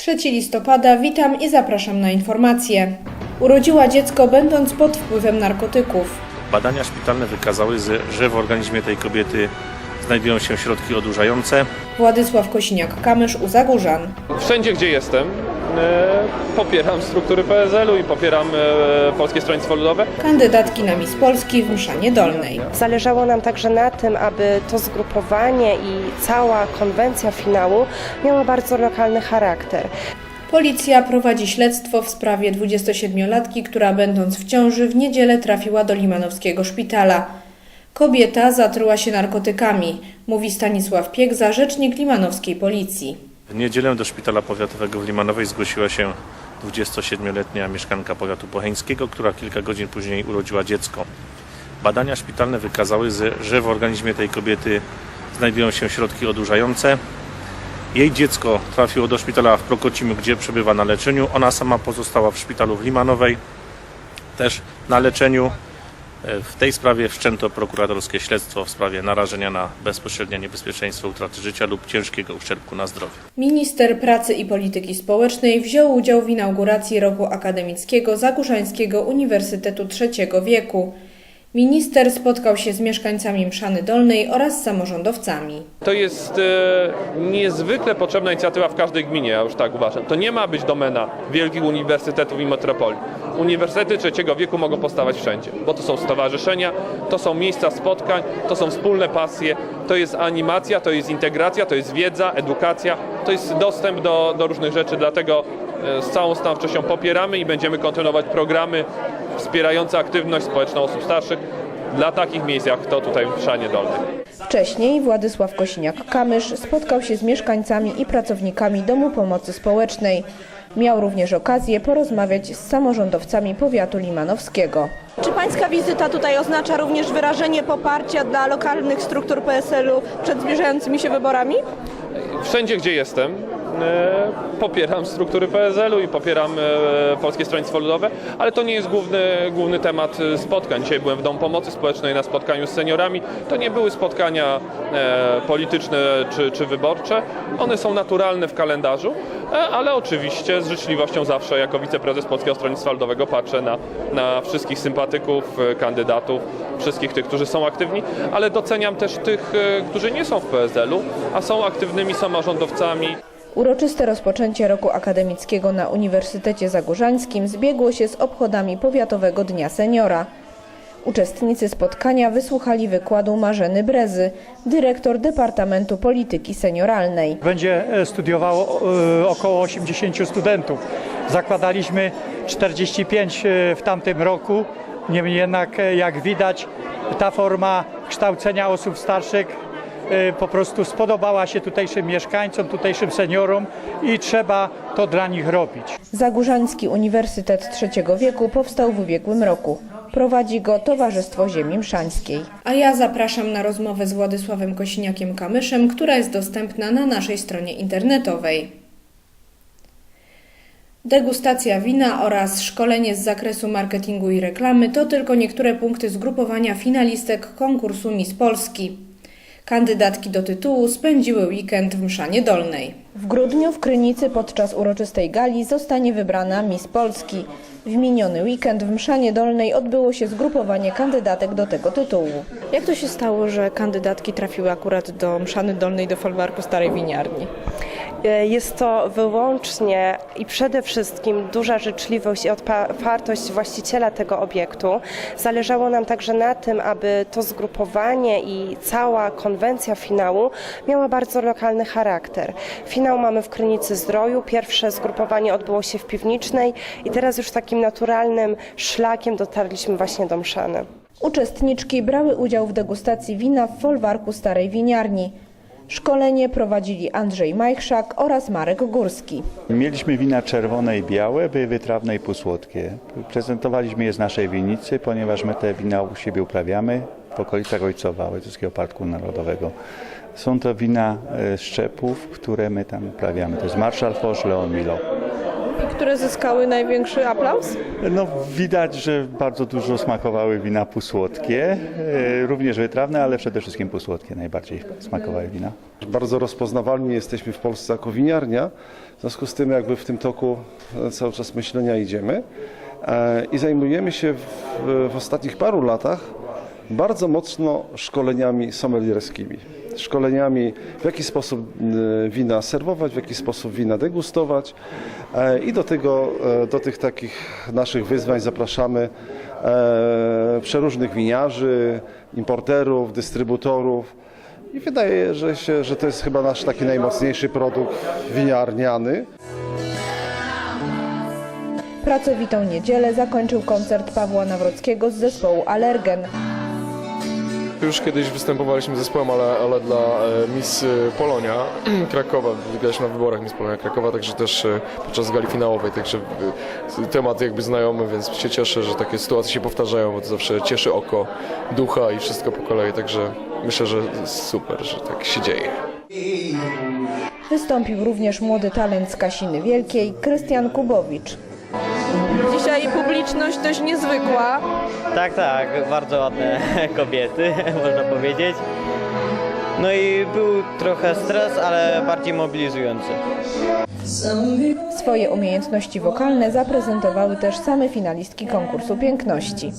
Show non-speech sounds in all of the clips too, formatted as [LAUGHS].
3 listopada, witam i zapraszam na informacje. Urodziła dziecko będąc pod wpływem narkotyków. Badania szpitalne wykazały, że- w organizmie tej kobiety znajdują się środki odurzające. Władysław Kosiniak-Kamysz u Zagórzan. Wszędzie, gdzie jestem, e, popieram struktury PSL-u i popieram e, Polskie Stronnictwo Ludowe. Kandydatki na Miss Polski w Mszanie Dolnej. Zależało nam także na tym, aby to zgrupowanie i cała konwencja finału miała bardzo lokalny charakter. Policja prowadzi śledztwo w sprawie 27-latki, która będąc w ciąży w niedzielę trafiła do limanowskiego szpitala. Kobieta zatruła się narkotykami, mówi Stanisław Piegza, rzecznik limanowskiej policji. W niedzielę do szpitala powiatowego w Limanowej zgłosiła się 27-letnia mieszkanka powiatu pocheńskiego, która kilka godzin później urodziła dziecko. Badania szpitalne wykazały, że w organizmie tej kobiety znajdują się środki odurzające. Jej dziecko trafiło do szpitala w Prokocimiu, gdzie przebywa na leczeniu. Ona sama pozostała w szpitalu w Limanowej, też na leczeniu. W tej sprawie wszczęto prokuratorskie śledztwo w sprawie narażenia na bezpośrednie niebezpieczeństwo utraty życia lub ciężkiego uszczerbku na zdrowiu. Minister Pracy i Polityki Społecznej wziął udział w inauguracji roku akademickiego Zagórzańskiego Uniwersytetu Trzeciego Wieku. Minister spotkał się z mieszkańcami Mszany Dolnej oraz samorządowcami. To jest e, niezwykle potrzebna inicjatywa w każdej gminie, ja już tak uważam. To nie ma być domena wielkich uniwersytetów i metropolii. Uniwersytety trzeciego wieku mogą powstawać wszędzie, bo to są stowarzyszenia, to są miejsca spotkań, to są wspólne pasje, to jest animacja, to jest integracja, to jest wiedza, edukacja, to jest dostęp do, do różnych rzeczy, dlatego z całą stanowczością popieramy i będziemy kontynuować programy wspierające aktywność społeczną osób starszych dla takich miejsc jak to tutaj w Szanie Dolnej. Wcześniej Władysław Kosiniak-Kamysz spotkał się z mieszkańcami i pracownikami Domu Pomocy Społecznej. Miał również okazję porozmawiać z samorządowcami powiatu limanowskiego. Czy pańska wizyta tutaj oznacza również wyrażenie poparcia dla lokalnych struktur PSL-u przed zbliżającymi się wyborami? Wszędzie, gdzie jestem, popieram struktury PSL-u i popieram e, Polskie Stronnictwo Ludowe, ale to nie jest główny, główny temat e, spotkań. Dzisiaj byłem w Domu Pomocy Społecznej na spotkaniu z seniorami. To nie były spotkania e, polityczne czy, czy wyborcze. One są naturalne w kalendarzu, e, ale oczywiście z życzliwością zawsze jako wiceprezes Polskiego Stronnictwa Ludowego patrzę na, na wszystkich sympatyków, e, kandydatów, wszystkich tych, którzy są aktywni, ale doceniam też tych, e, którzy nie są w PSL-u, a są aktywnymi samorządowcami. Uroczyste rozpoczęcie roku akademickiego na Uniwersytecie Zagórzańskim zbiegło się z obchodami Powiatowego Dnia Seniora. Uczestnicy spotkania wysłuchali wykładu Marzeny Brezy, dyrektor Departamentu Polityki Senioralnej. Będzie e, studiowało e, około 80 studentów. Zakładaliśmy 45 e, w tamtym roku. Niemniej jednak, jak widać, ta forma kształcenia osób starszych po prostu spodobała się tutejszym mieszkańcom, tutejszym seniorom i trzeba to dla nich robić. Zagórzański Uniwersytet Trzeciego Wieku powstał w ubiegłym roku. Prowadzi go Towarzystwo Ziemi Mszańskiej. A ja zapraszam na rozmowę z Władysławem Kosiniakiem-Kamyszem, która jest dostępna na naszej stronie internetowej. Degustacja wina oraz szkolenie z zakresu marketingu i reklamy to tylko niektóre punkty zgrupowania finalistek konkursu Miss Polski. Kandydatki do tytułu spędziły weekend w Mszanie Dolnej. W grudniu w Krynicy podczas uroczystej gali zostanie wybrana Miss Polski. W miniony weekend w Mszanie Dolnej odbyło się zgrupowanie kandydatek do tego tytułu. Jak to się stało, że kandydatki trafiły akurat do Mszany Dolnej, do folwarku Starej Winiarni? E, Jest to wyłącznie i przede wszystkim duża życzliwość i otwartość właściciela tego obiektu. Zależało nam także na tym, aby to zgrupowanie i cała konwencja finału miała bardzo lokalny charakter. Finał mamy w Krynicy Zdroju, pierwsze zgrupowanie odbyło się w Piwnicznej i teraz już takim naturalnym szlakiem dotarliśmy właśnie do Mszany. Uczestniczki brały udział w degustacji wina w folwarku Starej Winiarni. Szkolenie prowadzili Andrzej Majchrzak oraz Marek Górski. Mieliśmy wina czerwone i białe, były wytrawne i półsłodkie. Prezentowaliśmy je z naszej winnicy, ponieważ my te wina u siebie uprawiamy w okolicach Ojcowa, Ojcowskiego Parku Narodowego. Są to wina e, szczepów, które my tam uprawiamy. To jest Marshall Foch, Leon Milo. Które zyskały największy aplauz? No, widać, że bardzo dużo smakowały wina półsłodkie, e, również wytrawne, ale przede wszystkim półsłodkie najbardziej smakowały wina. Bardzo rozpoznawalni jesteśmy w Polsce jako winiarnia, w związku z tym jakby w tym toku e, cały czas myślenia idziemy E, i zajmujemy się w, w ostatnich paru latach bardzo mocno szkoleniami sommelierskimi. Szkoleniami, w jaki sposób e, wina serwować, w jaki sposób wina degustować E, i do tego, e, do tych takich naszych wyzwań zapraszamy e, przeróżnych winiarzy, importerów, dystrybutorów, i wydaje że się, że to jest chyba nasz taki najmocniejszy produkt winiarniany. Pracowitą niedzielę zakończył koncert Pawła Nawrockiego z zespołu Allergen. Już kiedyś występowaliśmy z zespołem, ale, ale dla e, Miss e, Polonia [CLEARS THROAT] Krakowa, wygraliśmy na wyborach Miss Polonia Krakowa, także też e, podczas gali finałowej, także temat jakby znajomy, więc się cieszę, że takie sytuacje się powtarzają, bo to zawsze cieszy oko, ducha i wszystko po kolei, także myślę, że super, że tak się dzieje. Wystąpił również młody talent z Kasiny Wielkiej, Krystian Kubowicz. Dzisiaj publiczność dość niezwykła. Tak, tak, bardzo ładne [LAUGHS] kobiety, [LAUGHS] można powiedzieć. No i był trochę stres, ale bardziej mobilizujący. Swoje umiejętności wokalne zaprezentowały też same finalistki konkursu piękności.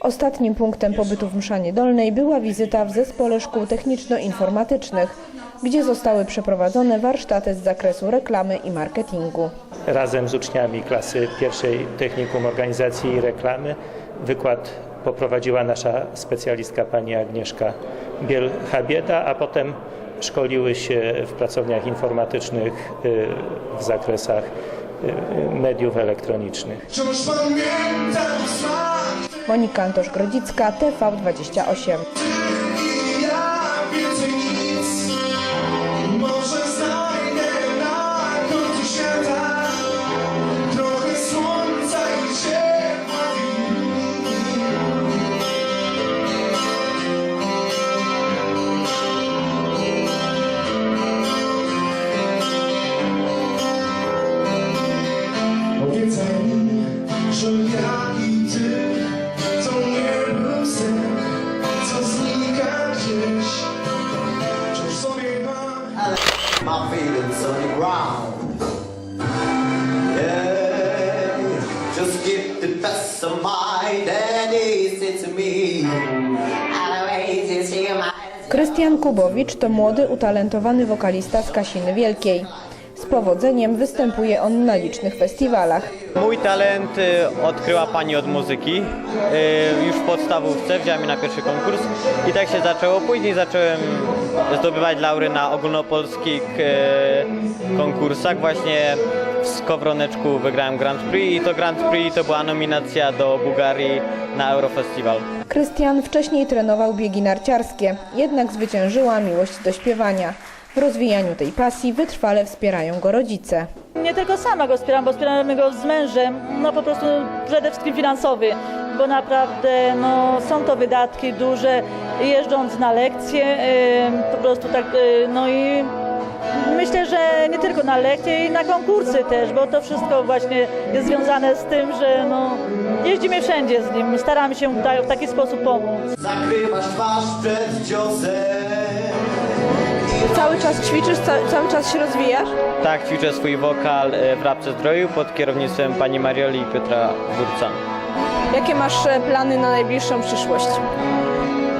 Ostatnim punktem pobytu w Mszanie Dolnej była wizyta w Zespole Szkół Techniczno-Informatycznych, gdzie zostały przeprowadzone warsztaty z zakresu reklamy i marketingu. razem z uczniami klasy pierwszej Technikum Organizacji i Reklamy. Wykład poprowadziła nasza specjalistka pani Agnieszka Biel-Habieda, a potem szkoliły się w pracowniach informatycznych y, w zakresach y, mediów elektronicznych. Monika Antosz-Grodzicka, TV28. Krystian Kubowicz to młody, utalentowany wokalista z Kasiny Wielkiej. Z powodzeniem występuje on na licznych festiwalach. Mój talent y, odkryła pani od muzyki. Y, Już w podstawówce wzięła mnie na pierwszy konkurs i tak się zaczęło. Później zacząłem zdobywać laury na ogólnopolskich y, konkursach. Właśnie w Skowroneczku wygrałem Grand Prix i to Grand Prix to była nominacja do Bułgarii na Eurofestival. Krystian wcześniej trenował biegi narciarskie, jednak zwyciężyła miłość do śpiewania. W rozwijaniu tej pasji wytrwale wspierają go rodzice. Nie tylko sama go wspieram, bo wspieramy go z mężem, no po prostu przede wszystkim finansowy, bo naprawdę no, są to wydatki duże, jeżdżąc na lekcje, em, po prostu tak, e, no i myślę, że nie tylko na lekcje i na konkursy też, bo to wszystko właśnie jest związane z tym, że no, jeździmy wszędzie z nim, staramy się w taki sposób pomóc. Zakrywasz twarz przed ciosem. Cały czas ćwiczysz, ca cały czas się rozwijasz? Tak, ćwiczę swój wokal y, w Rabce Zdroju pod kierownictwem pani Marioli i Piotra Górca. Jakie masz e, plany na najbliższą przyszłość?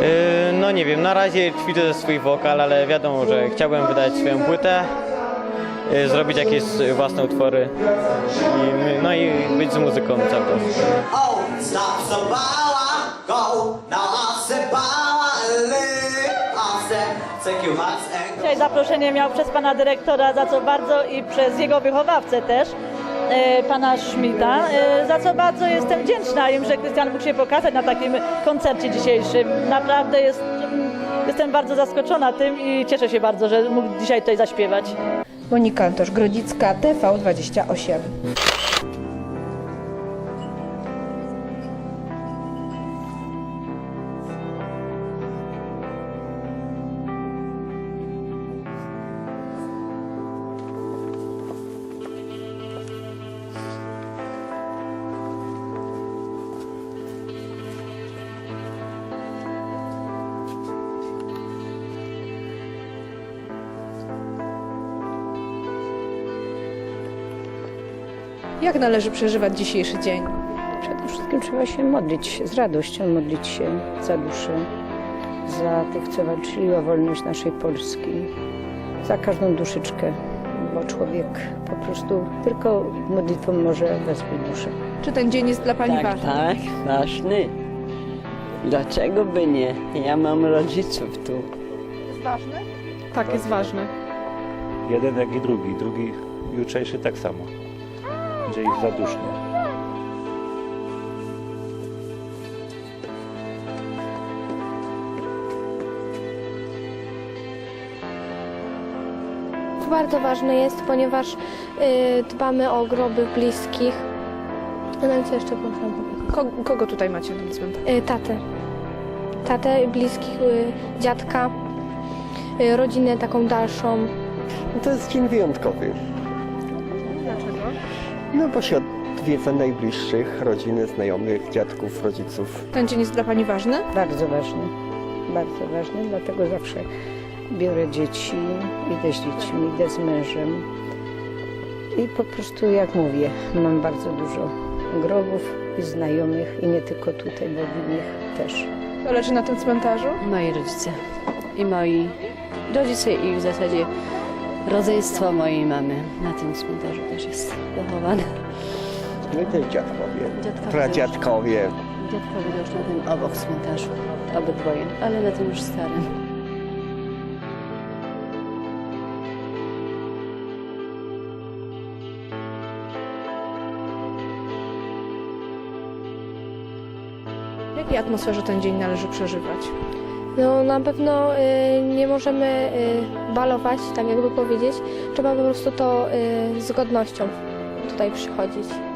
Yy, No nie wiem, na razie ćwiczę swój wokal, ale wiadomo, że chciałbym wydać swoją płytę, yy, zrobić jakieś własne utwory i, no i być z muzyką cały czas. Oh, go. Dzisiaj zaproszenie miał przez pana dyrektora, za co bardzo i przez jego wychowawcę też, e, pana Szmita, e, za co bardzo jestem wdzięczna im, że Krystian mógł się pokazać na takim koncercie dzisiejszym. Naprawdę jest, jestem bardzo zaskoczona tym i cieszę się bardzo, że mógł dzisiaj tutaj zaśpiewać. Monika Antosz-Grodzicka, TV28. Jak należy przeżywać dzisiejszy dzień? Przede wszystkim trzeba się modlić z radością, modlić się za duszę, za tych, co walczyli o wolność naszej Polski, za każdą duszyczkę, bo człowiek po prostu tylko modlitwą może wesprzeć duszę. Czy ten dzień jest dla Pani tak, ważny? Tak, ważny. Dlaczego by nie? Ja mam rodziców tu. Jest ważny? Tak, jest ważny. Jeden jak i drugi, drugi jutrzejszy tak samo. Będzie ich za duszno. Bardzo ważne jest, ponieważ y, dbamy o groby bliskich. No i co jeszcze można powiedzieć? Ko- kogo tutaj macie na cmentarzu? Y, tatę. Tatę, bliskich, y, dziadka, y, rodzinę taką dalszą. To jest dzień wyjątkowy? No bo się odwiedza najbliższych, rodziny, znajomych, dziadków, rodziców. Ten dzień jest dla Pani ważny? Bardzo ważny, bardzo ważny, dlatego zawsze biorę dzieci, idę z dziećmi, idę z mężem. I po prostu, jak mówię, mam bardzo dużo grobów i znajomych i nie tylko tutaj, bo w innych też. To leży na tym cmentarzu? Moi rodzice i moi rodzice i w zasadzie rodzeństwo mojej mamy na tym cmentarzu też jest pochowane. No i też dziadkowie, Dziadkowie pradziadkowie. Dziadkowie też na tym obok cmentarzu, obydwoje, ale na tym już starym. W jakiej atmosferze ten dzień należy przeżywać? No na pewno y, nie możemy y, balować, tak jakby powiedzieć. Trzeba po prostu to y, z godnością tutaj przychodzić.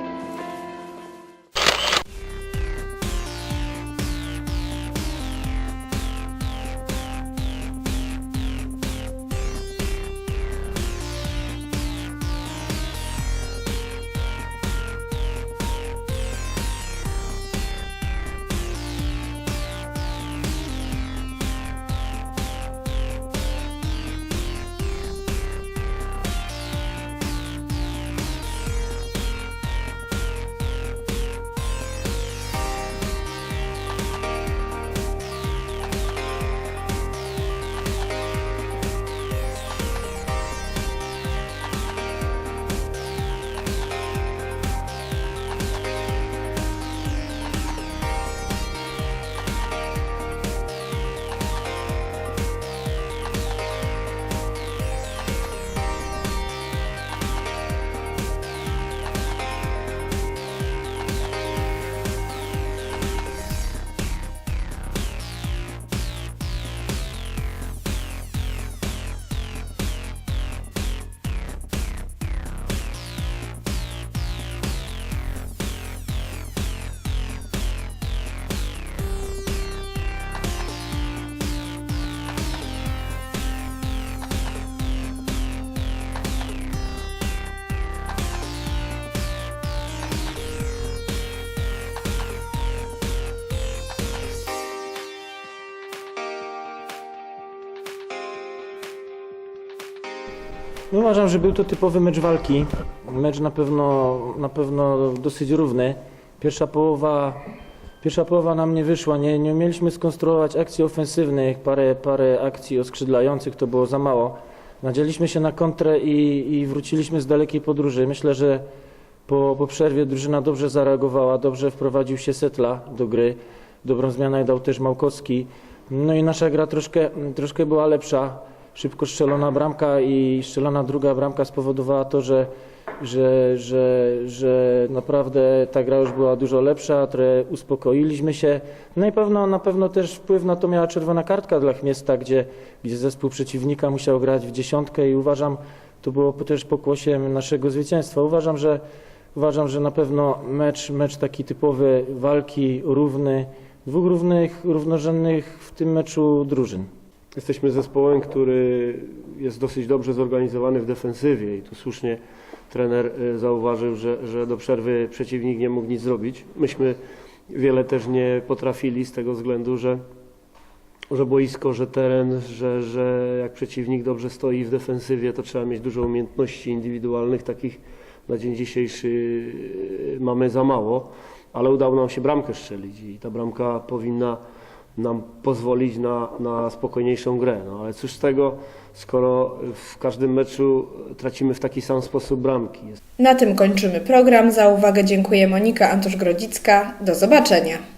No uważam, że był to typowy mecz walki. Mecz na pewno, na pewno dosyć równy. Pierwsza połowa, pierwsza połowa nam nie wyszła. Nie, nie umieliśmy skonstruować akcji ofensywnych, parę, parę akcji oskrzydlających, to było za mało. Nadzieliśmy się na kontrę i, i wróciliśmy z dalekiej podróży. Myślę, że po, po przerwie drużyna dobrze zareagowała, dobrze wprowadził się Setla do gry. Dobrą zmianę dał też Małkowski. No i nasza gra troszkę, troszkę była lepsza. Szybko strzelona bramka i strzelona druga bramka spowodowała to, że, że, że, że naprawdę ta gra już była dużo lepsza, trochę uspokoiliśmy się. No i pewno, na pewno też wpływ na to miała czerwona kartka dla Chmiesta, gdzie, gdzie zespół przeciwnika musiał grać w dziesiątkę i uważam, to było też pokłosiem naszego zwycięstwa. Uważam, że, uważam, że na pewno mecz, mecz taki typowy walki, równy, dwóch równych, równorzędnych w tym meczu drużyn. Jesteśmy zespołem, który jest dosyć dobrze zorganizowany w defensywie i tu słusznie trener y, zauważył, że, że do przerwy przeciwnik nie mógł nic zrobić. Myśmy wiele też nie potrafili z tego względu, że, że boisko, że teren, że, że jak przeciwnik dobrze stoi w defensywie, to trzeba mieć dużo umiejętności indywidualnych, takich na dzień dzisiejszy y, mamy za mało, ale udało nam się bramkę strzelić i ta bramka powinna nam pozwolić na, na spokojniejszą grę. No ale cóż z tego, skoro w każdym meczu tracimy w taki sam sposób bramki. Na tym kończymy program. Za uwagę dziękuję Monika Antosz-Grodzicka. Do zobaczenia.